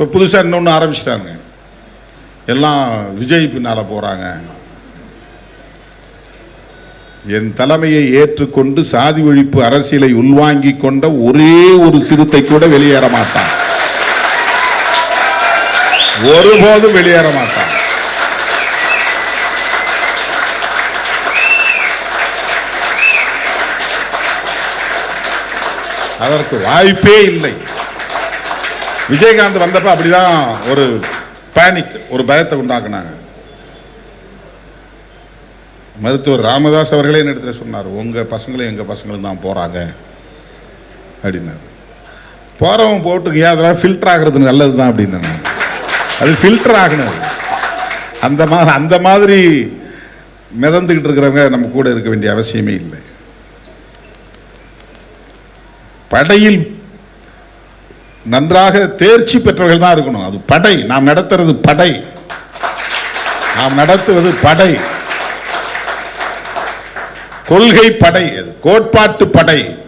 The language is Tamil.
இப்போ புதுசாக இன்னொன்று ஆரம்பிச்சிட்டாங்க. எல்லாம் விஜய் பின்னால் போகிறாங்க என் தலைமையை ஏற்றுக்கொண்டு சாதி ஒழிப்பு அரசியலை உள்வாங்கி கொண்ட ஒரே ஒரு சிறுத்தை கூட வெளியேற மாட்டான். ஒருபோதும் வெளியேற மாட்டான். அதற்கு வாய்ப்பே இல்லை. விஜயகாந்த் வந்தப்ப அப்படிதான் ஒரு பேனிக் ஒரு பயத்தை உண்டாக்குனாங்க. மருத்துவர் ராமதாஸ் அவர்களே என்னிடத்துல சொன்னார்? உங்கள் பசங்களும் எங்கள் பசங்களும் தான் போகிறாங்க அப்படின்னாரு. போறவன் போட்டுக்கு ஏன் அதெல்லாம் ஃபில்டர் ஆகிறது நல்லது தான் அப்படின்னு அது ஃபில்டர் ஆகணும் அந்த மாதிரி அந்த மாதிரி மிதந்துக்கிட்டு இருக்கிறவங்க நம்ம கூட இருக்க வேண்டிய அவசியமே இல்லை. படையில் நன்றாக தேர்ச்சி பெற்றவர்கள் தான் இருக்கணும். அது படை. நாம் நடத்துறது படை. நாம் நடத்துவது படை. கொள்கை படை. அது கோட்பாட்டு படை.